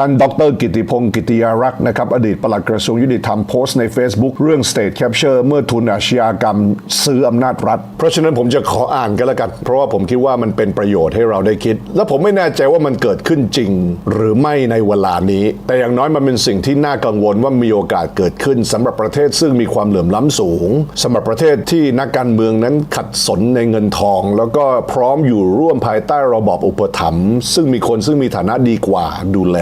ท่านดรกิติพงศ์กิติยารักษ์นะครับอดีตปลัดกระทรวงยุติธรรมโพสต์ใน Facebook เรื่อง State Capture เมื่อทุนอาชญากรรมซื้ออำนาจรัฐ เพราะฉะนั้นผมจะขออ่านกันล้วกัน เพราะว่าผมคิดว่ามันเป็นประโยชน์ให้เราได้คิด และผมไม่แน่ใจว่ามันเกิดขึ้นจริง หรือไม่ในเวลานี้ แต่อย่างน้อยมันเป็นสิ่งที่น่ากังวลว่ามีโอกาสเกิดขึ้นสำหรับประเทศซึ่งมีความเหลื่อมล้ำสูงสำหรับประเทศที่นักการเมืองนั้นขัดสนในเงินทอง แล้วก็พร้อมอยู่ร่วมภายใต้ระบอบอุปถัมภ์ซึ่งมีคนซึ่งมีฐานะดีกว่าดูแล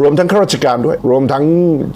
รวมทั้งข้าราชการด้วย รวมทั้ง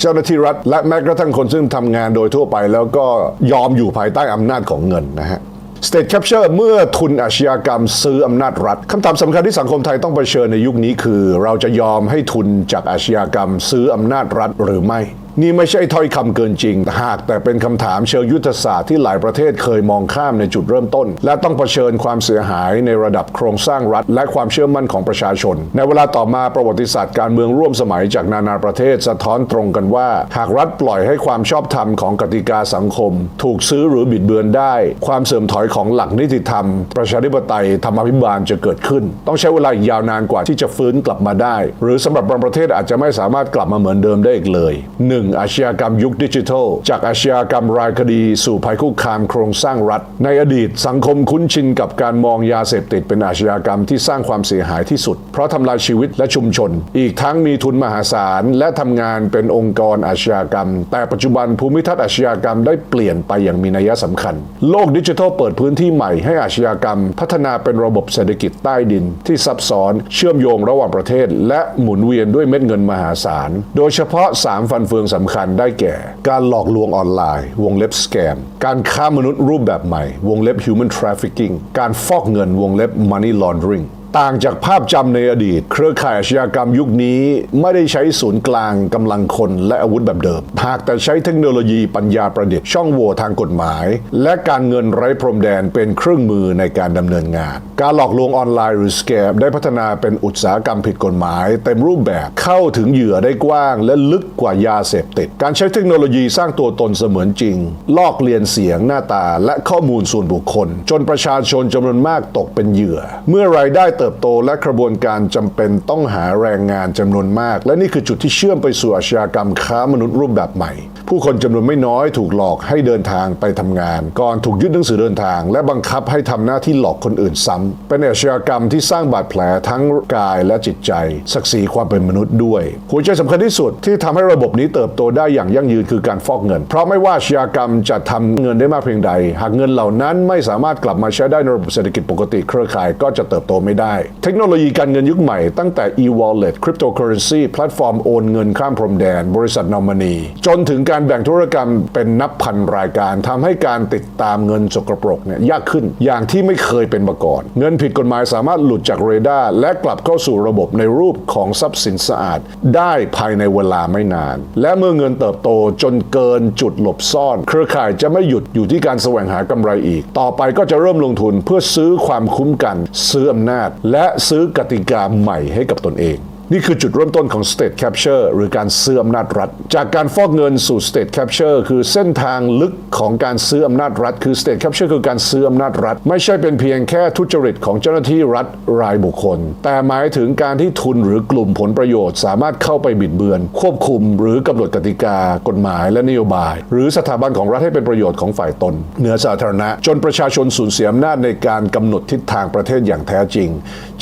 เจ้าหน้าที่รัฐ และแม้กระทั่งคนซึ่งทำงานโดยทั่วไป แล้วก็ยอมอยู่ภายใต้อำนาจของเงินนะฮะ State Capture เมื่อทุนอาชญากรรมซื้ออำนาจรัฐคำถามสำคัญที่สังคมไทยต้องเผชิญในยุคนี้คือ เราจะยอมให้ทุนจากอาชญากรรมซื้ออำนาจรัฐหรือไม่ นี่ไม่ใช่ถ้อยคำเกินจริง หากแต่เป็นคำถามเชิงยุทธศาสตร์ที่หลายประเทศเคยมองข้ามในจุดเริ่มต้น และต้องเผชิญความเสียหายในระดับโครงสร้างรัฐ และความเชื่อมั่นของประชาชน ในเวลาต่อมาประวัติศาสตร์การเมืองร่วมสมัยจากนานาประเทศสะท้อนตรงกันว่า หากรัฐปล่อยให้ความชอบธรรมของกติกาสังคม ถูกซื้อหรือบิดเบือนได้ ความเสื่อมถอยของหลักนิติธรรม ประชาธิปไตยธรรมาภิบาลจะเกิดขึ้น ต้องใช้เวลาอีกยาวนานกว่าที่จะฟื้นกลับมาได้ หรือสำหรับบางประเทศอาจจะไม่สามารถกลับมาเหมือนเดิมได้อีกเลย 1. อาชญากรรมยุคดิจิทัล จากอาชญากรรมรายคดี สู่ภัยคุกคามโครงสร้างรัฐ ในอดีตสังคมคุ้นชินกับการมองยาเสพติดเป็นอาชญากรรมที่สร้างความเสียหายที่สุด เพราะทำลายชีวิตและชุมชน อีกทั้งมีทุนมหาศาล และทำงานเป็นองค์กรอาชญากรรม แต่ปัจจุบันภูมิทัศน์อาชญากรรมได้เปลี่ยนไปอย่างมีนัยสำคัญ โลกดิจิทัลเปิดพื้นที่ใหม่ให้อาชญากรรม พัฒนาเป็นระบบเศรษฐกิจใต้ดิน ที่ซับซ้อนเชื่อมโยงระหว่างประเทศ และหมุนเวียนด้วยเม็ดเงินมหาศาล โดยเฉพาะ 3 ฟันเฟืองสำคัญได้แก่ การหลอกลวงออนไลน์ วงเล็บสแกม การค้ามนุษย์รูปแบบใหม่ วงเล็บ human trafficking การฟอกเงินวงเล็บ money laundering ต่างจากภาพจำในอดีต เครือข่ายอาชญากรรมยุคนี้ไม่ได้ใช้ศูนย์กลางกำลังคนและอาวุธแบบเดิม หากแต่ใช้เทคโนโลยีปัญญาประดิษฐ์ช่องโหว่ทางกฎหมาย และการเงินไร้พรมแดนเป็นเครื่องมือในการดำเนินงาน การหลอกลวงออนไลน์หรือสแกมได้พัฒนาเป็นอุตสาหกรรมผิดกฎหมาย เต็มรูปแบบเข้าถึงเหยื่อได้กว้าง และลึกกว่ายาเสพติด การใช้เทคโนโลยีสร้างตัวตนเสมือนจริง ลอกเลียนเสียงหน้าตาและข้อมูลส่วนบุคคล จนประชาชนจำนวนมากตกเป็นเหยื่อ เมื่อรายได้เติบโตและกระบวนการจำเป็นต้องหาแรงงานจำนวนมาก และนี่คือจุดที่เชื่อมไปสู่อาชญากรรมค้ามนุษย์รูปแบบใหม่ ผู้คนจำนวนไม่น้อยถูกหลอกให้เดินทางไปทำงาน ก่อนถูกยึดหนังสือเดินทาง และบังคับให้ทำหน้าที่หลอกคนอื่นซ้ำเป็นอาชญากรรมที่สร้างบาดแผลทั้งกายและจิตใจ ศักดิ์ศรีความเป็นมนุษย์ด้วยหัวใจสำคัญที่สุดที่ทำให้ระบบนี้เติบโตได้อย่างยั่งยืนคือการฟอกเงิน เพราะไม่ว่าอาชญากรรมจะทำเงินได้มากเพียงใด หากเงินเหล่านั้นไม่สามารถกลับมาใช้ได้ในระบบเศรษฐกิจปกติเครือข่ายก็จะเติบโตไม่ได้เทคโนโลยีการเงินยุคใหม่ตั้งแต่ e-wallet cryptocurrency แพลตฟอร์มโอนเงินข้ามพรมแดน บริษัทนอมนีจนถึงการแบ่งธุรกรรมเป็นนับพันรายการทำให้การติดตามเงินสกปรกเนี่ยยากขึ้นอย่างที่ไม่เคยเป็นมาก่อน เงินผิดกฎหมายสามารถหลุดจากเรดาร์และกลับเข้าสู่ระบบในรูปของทรัพย์สินสะอาด ได้ภายในเวลาไม่นาน และเมื่อเงินเติบโตจนเกินจุดหลบซ่อน เครือข่ายจะไม่หยุดอยู่ที่การแสวงหากำไรอีก ต่อไปก็จะเริ่มลงทุนเพื่อซื้อความคุ้มกัน ซื้ออำนาจและซื้อกติกาใหม่ให้กับตนเอง นี่คือจุดเริ่มต้นของ State Capture หรือการซื้ออำนาจรัฐ จากการฟอกเงินสู่ State Capture คือเส้นทางลึกของการซื้ออำนาจรัฐ คือ State Capture คือการซื้ออำนาจรัฐ ไม่ใช่เป็นเพียงแค่ทุจริตของเจ้าหน้าที่รัฐรายบุคคล แต่หมายถึงการที่ทุนหรือกลุ่มผลประโยชน์ สามารถเข้าไปบิดเบือน ควบคุมหรือกำหนดกติกา กฎหมายและนโยบาย หรือสถาบันของรัฐให้เป็นประโยชน์ของฝ่ายตน เหนือสาธารณะ จนประชาชนสูญเสียอำนาจในการกำหนดทิศทางประเทศอย่างแท้จริง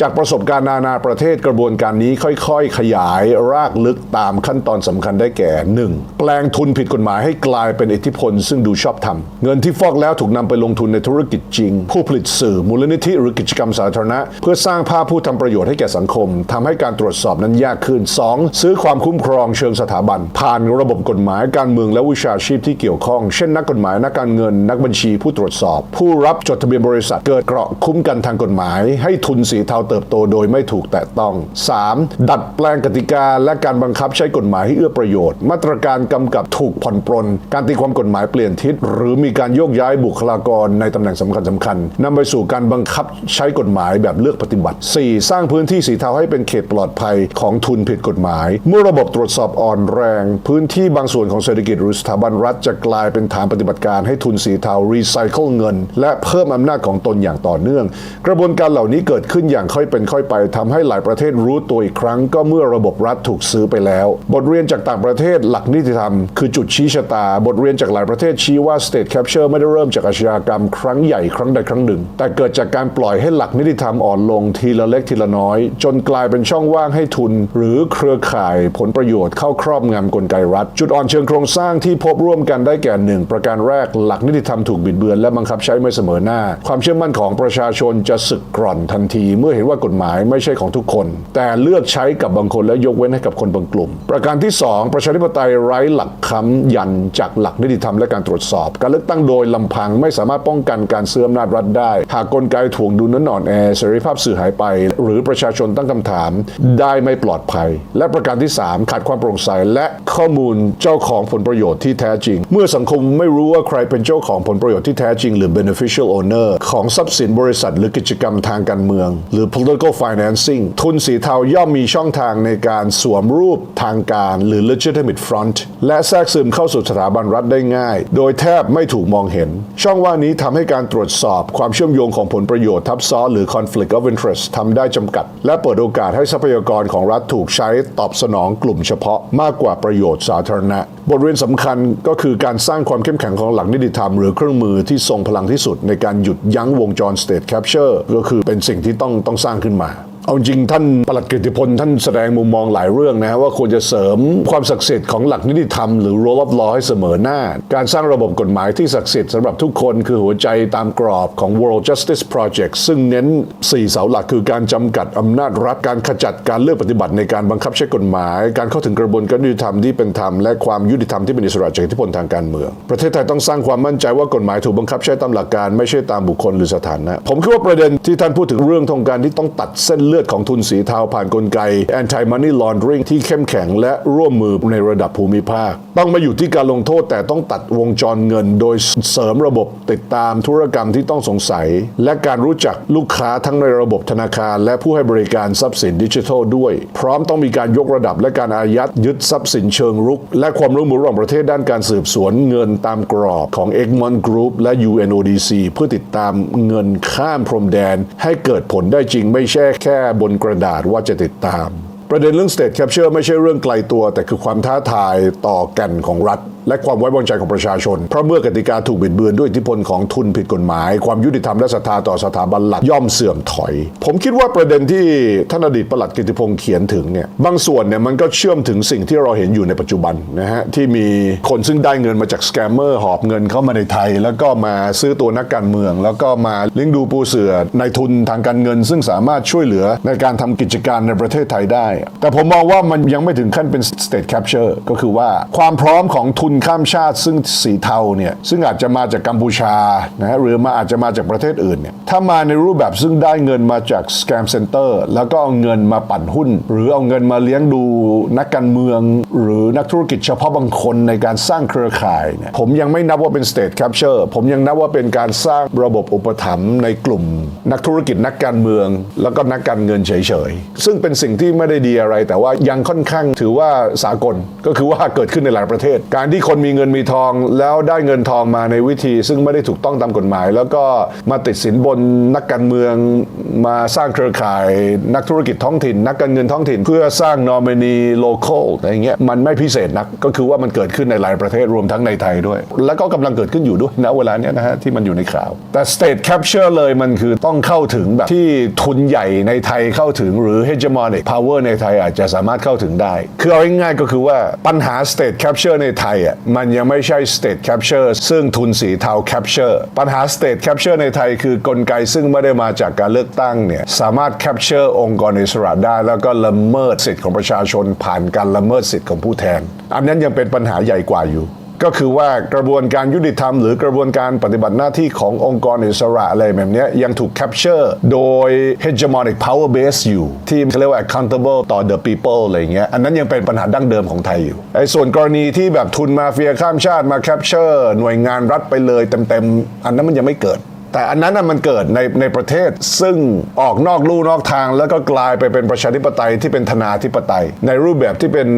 จากประสบการณ์นานาประเทศกระบวนการนี้ค่อยๆ ขยายรากลึกตามขั้นตอนสำคัญได้แก่ 1. แปลงทุนผิดกฎหมายให้กลายเป็นอิทธิพล ซึ่งดูชอบธรรม เงินที่ฟอกแล้วถูกนำไปลงทุนในธุรกิจจริง ผู้ผลิตสื่อ มูลนิธิหรือกิจกรรมสาธารณะ เพื่อสร้างภาพผู้ทำประโยชน์ให้แก่สังคมทำให้การตรวจสอบนั้นยากขึ้น 2. ซื้อความคุ้มครองเชิงสถาบัน ผ่านระบบกฎหมายการเมืองและวิชาชีพที่เกี่ยวข้อง เช่นนักกฎหมายนักการเงิน นักบัญชีผู้ตรวจสอบ ผู้รับจดทะเบียนบริษัทเกิดเกราะคุ้มกันทางกฎหมาย ให้ทุนสีเทาเติบโตโดยไม่ถูกแตะต้อง 3. ดัดแปลงกติกา และการบังคับใช้กฎหมายให้เอื้อประโยชน์ มาตรการกำกับถูกผ่อนปรน การตีความกฎหมายเปลี่ยนทิศ หรือมีการโยกย้ายบุคลากรในตำแหน่งสำคัญสำคัญนำไปสู่การบังคับใช้กฎหมายแบบเลือกปฏิบัติ 4. สร้างพื้นที่สีเทาให้เป็นเขตปลอดภัยของทุนผิดกฎหมาย เมื่อระบบตรวจสอบอ่อนแรง พื้นที่บางส่วนของเศรษฐกิจหรือสถาบันรัฐจะกลายเป็นฐานปฏิบัติการให้ทุนสีเทารีไซเคิลเงิน และเพิ่มอำนาจของตนอย่างต่อเนื่อง กระบวนการเหล่านี้เกิดขึ้นอย่างค่อยเป็นค่อยไปทำให้หลายประเทศรู้ตัวอีกครั้งรั้งก็เมื่อระบบรัฐถูกซื้อไปแล้ว บทเรียนจากต่างประเทศหลักนิติธรรม คือจุดชี้ชะตา บทเรียนจากหลายประเทศชี้ว่า state capture ไม่ได้เริ่มจากอาชญากรรมครั้งใหญ่ครั้งใดครั้งหนึ่ง แต่เกิดจากการปล่อยให้หลักนิติธรรมอ่อนลงทีละเล็กทีละน้อย จนกลายเป็นช่องว่างให้ทุน หรือเครือข่ายผลประโยชน์เข้าครอบงำกลไกรัฐ จุดอ่อนเชิงโครงสร้างที่พบร่วมกันได้แก่หนึ่งประการแรกหลักนิติธรรมถูกบิดเบือนและบังคับใช้ไม่เสมอหน้า ความเชื่อมั่นของประชาชนจะสึกกร่อนทันที เมื่อเห็นว่ากฎหมายไม่ใช่ของทุกคน แต่เลือกใช้กับบางคนและยกเว้นให้กับคนบางกลุ่ม ประการที่ 2 ประชาธิปไตยไร้หลักค้ำยันจากหลักนิติธรรมและการตรวจสอบ การเลือกตั้งโดยลำพังไม่สามารถป้องกันการเสื่อมอำนาจรัฐได้ หากกลไกถ่วงดุลนั้นอ่อนแอเสรีภาพสื่อหายไป หรือประชาชนตั้งคำถาม ได้ไม่ปลอดภัย และประการที่ 3 ขาดความโปร่งใสและข้อมูลเจ้าของผลประโยชน์ที่แท้จริง เมื่อสังคมไม่รู้ว่าใครเป็นเจ้าของผลประโยชน์ที่แท้จริง หรือ beneficial owner ของทรัพย์สินบริษัท หรือกิจกรรมทางการเมือง หรือ political financing ทุนสีเทาย่อมมีช่องทางในการสวมรูปทางการหรือ legitimate front และแทรกซึมเข้าสู่สถาบันรัฐได้ง่าย โดยแทบไม่ถูกมองเห็น ช่องว่างนี้ทำให้การตรวจสอบความเชื่อมโยงของผลประโยชน์ทับซ้อนหรือ conflict of interest ทำได้จำกัด และเปิดโอกาสให้ทรัพยากรของรัฐถูกใช้ตอบสนองกลุ่มเฉพาะมากกว่าประโยชน์สาธารณะ บทเรียนสำคัญก็คือการสร้างความเข้มแข็งของหลักนิติธรรมหรือเครื่องมือที่ทรงพลังที่สุดในการหยุดยั้งวงจร state capture ก็คือเป็นสิ่งที่ต้องต้องสร้างขึ้นมา เอาจริงท่านปลัดกิติพลท่านแสดงมุมมองหลายเรื่องนะฮะว่าควรจะเสริมความศักดิ์สิทธิ์ของหลักนิติธรรมหรือ rule of law ให้เสมอหน้า การสร้างระบบกฎหมายที่ศักดิ์สิทธิ์สำหรับทุกคนคือหัวใจตามกรอบของ World Justice Project ซึ่งเน้น 4 เสาหลักคือการจำกัดอำนาจรัฐการขจัดการเลือกปฏิบัติในการบังคับใช้กฎหมาย การเข้าถึงกระบวนการยุติธรรมที่เป็นธรรมและความยุติธรรมที่เป็นอิสระจากอิทธิพลทางการเมือง ประเทศไทยต้องสร้างความมั่นใจว่ากฎหมายถูกบังคับใช้ตามหลักการไม่ใช่ตามบุคคลหรือสถานะผมคิดว่าประเด็นที่ท่านพูดถึงเรื่องทงการที่ต้องตัดเส้นเลือดือดของทุนสีเทาผ่านกลไก anti money laundering ที่เข้มแข็งและร่วมมือในระดับภูมิภาค ต้องมาอยู่ที่การลงโทษแต่ต้องตัดวงจรเงิน โดยเสริมระบบติดตามธุรกรรมที่ต้องสงสัย และการรู้จักลูกค้าทั้งในระบบธนาคาร และผู้ให้บริการทรัพย์สินดิจิทัลด้วย พร้อมต้องมีการยกระดับและการอายัดยึดทรัพย์สินเชิงรุก และความร่วมมือระหว่างประเทศด้านการสืบสวนเงินตามกรอบของ Egmont Group และ UNODC เพื่อติดตามเงินข้ามพรมแดน ให้เกิดผลได้จริงไม่ใช่แค่บนกระดาษว่าจะติดตาม ประเด็นเรื่อง state capture ไม่ใช่เรื่องไกลตัว แต่คือความท้าทายต่อแก่นของรัฐ และความไว้วางใจของประชาชน เพราะเมื่อกติกาถูกบิดเบือนด้วยอิทธิพลของทุนผิดกฎหมาย ความยุติธรรมและศรัทธาต่อสถาบันหลักย่อมเสื่อมถอย ผมคิดว่าประเด็นที่ท่านอดีตประหลัดกิติพงษ์เขียนถึงเนี่ยบางส่วนเนี่ยมันก็เชื่อมถึงสิ่งที่เราเห็นอยู่ในปัจจุบันนะฮะที่มีคนซึ่งได้เงินมาจากสแกมเมอร์หอบเงินเข้ามาในไทย แล้วก็มาซื้อตัวนักการเมือง แล้วก็มาเลี้ยงดูปูเสือในทุนทางการเงิน ซึ่งสามารถช่วยเหลือในการทำกิจการในประเทศไทยได้ แต่ผมมองว่ามันยังไม่ถึงขั้นเป็น state capture ก็คือว่าความพร้อมของทุนข้ามชาติซึ่งสีเทาเนี่ยซึ่งอาจจะมาจากกัมพูชานะฮะหรือมาอาจจะมาจากประเทศอื่นเนี่ยถ้ามาในรูปแบบซึ่งได้เงินมาจาก scam center แล้วก็เอาเงินมาปั่นหุ้น หรือเอาเงินมาเลี้ยงดูนักการเมือง หรือนักธุรกิจเฉพาะบางคนในการสร้างเครือข่ายเนี่ยผมยังไม่นับว่าเป็น state capture ผมยังนับว่าเป็นการสร้างระบบอุปถัมภ์ในกลุ่ม นักธุรกิจนักการเมือง แล้วก็นักการเงินเฉยๆ ซึ่งเป็นสิ่งที่ไม่ได้ดีอะไร แต่ว่ายังค่อนข้างถือว่าสากลก็คือว่าเกิดขึ้นในหลายประเทศ การที่คนมีเงินมีทอง แล้วได้เงินทองมาในวิธี ซึ่งไม่ได้ถูกต้องตามกฎหมาย แล้วก็มาติดสินบนนักการเมืองมาสร้างเครือข่าย นักธุรกิจท้องถิ่น นักการเงินท้องถิ่น เพื่อสร้าง nominee local อะไรเงี้ยมันไม่พิเศษนักก็คือว่ามันเกิดขึ้นในหลายประเทศรวมทั้งในไทยด้วย แล้วก็กำลังเกิดขึ้นอยู่ด้วยณเวลาเนี้ยนะฮะที่มันอยู่ในข่าว แต่ state capture เลยมันคือต้องเข้าถึงแบบที่ทุนใหญ่ในไทยเข้าถึงหรือ hegemonic power ในไทยอาจจะสามารถเข้าถึงได้ คือเอาง่ายๆก็คือว่าปัญหา state capture ในไทยอะมันยังไม่ใช่ state capture ซึ่งทุนสีเทา capture ปัญหา state capture ในไทยคือกลไกซึ่งไม่ได้มาจากการเลือกตั้งเนี่ยสามารถ capture องค์กรอิสระได้ แล้วก็ละเมิดสิทธิของประชาชนผ่านการละเมิดสิทธิของผู้แทน อันนั้นยังเป็นปัญหาใหญ่กว่าอยู่ ก็คือว่ากระบวนการยุติธรรมหรือกระบวนการปฏิบัติหน้าที่ขององค์กรอิสระอะไรแบบนี้ยังถูกแคปเจอร์โดย hegemonic power base อยู่ ที่เขาเรียกว่า accountable ต่อ the people อะไรเงี้ยอันนั้นยังเป็นปัญหาดั้งเดิมของไทยอยู่ไอ้ส่วนกรณีที่แบบทุนมาเฟียข้ามชาติมาแคปเจอร์หน่วยงานรัฐไปเลยเต็มๆ อันนั้นมันยังไม่เกิด แต่อันนั้นมันเกิดในในประเทศซึ่งออกนอกลู่นอกทาง แล้วก็กลายไปเป็นประชาธิปไตยที่เป็นธนาธิปไตย ในรูปแบบที่เป็น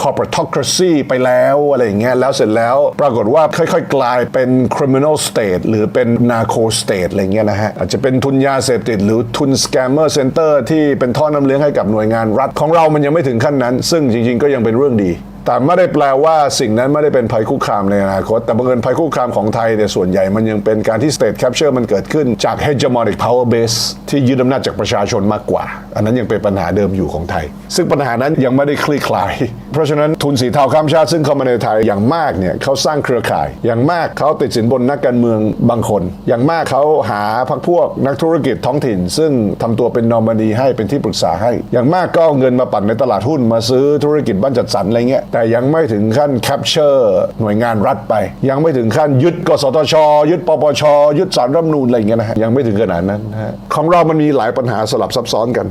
corporatocracy ไปแล้วอะไรอย่างเงี้ยแล้วเสร็จแล้วปรากฏว่าค่อยๆ กลายเป็น criminal state หรือเป็น narco state อะไรเงี้ยนะฮะ อาจจะเป็นทุนยาเสพติด หรือทุน scammer center ที่เป็นท่อน้ำเลี้ยงให้กับหน่วยงานรัฐของเรามันยังไม่ถึงขั้นนั้น ซึ่งจริงๆก็ยังเป็นเรื่องดี แต่ไม่ได้แปลว่าสิ่งนั้นไม่ได้เป็นภัยคุกคามในอนาคต แต่บังเอิญภัยคุกคามของไทยเนี่ยส่วนใหญ่มันยังเป็นการที่ state capture มันเกิดขึ้นจาก hegemonic power base ที่ยึดอำนาจจากประชาชนมากกว่า อันนั้นยังเป็นปัญหาเดิมอยู่ของไทย ซึ่งปัญหานั้นยังไม่ได้คลี่คลาย เพราะฉะนั้นทุนสีเทาข้ามชาติซึ่งเข้ามาในไทยอย่างมากเนี่ยเขาสร้างเครือข่าย อย่างมากเขาติดสินบนนักการเมืองบางคน อย่างมากเขาหาพรรคพวกนักธุรกิจท้องถิ่น ซึ่งทำตัวเป็นนอมินีให้เป็นที่ปรึกษาให้ อย่างมากก็เอาเงินมาปั่นในตลาดหุ้นมาซื้อธุรกิจบ้านจัดสรรอะไรเงี้ยแต่ยังไม่ถึงขั้นแคปเชอร์หน่วยงานรัฐไป ยังไม่ถึงขั้นยึดกสทช ยึดปปช ยึดสารรัฐมนูลอะไรเงี้ยนะฮะยังไม่ถึงขนาดนั้นนะฮะของเรามันมีหลายปัญหาสลับซับซ้อนกัน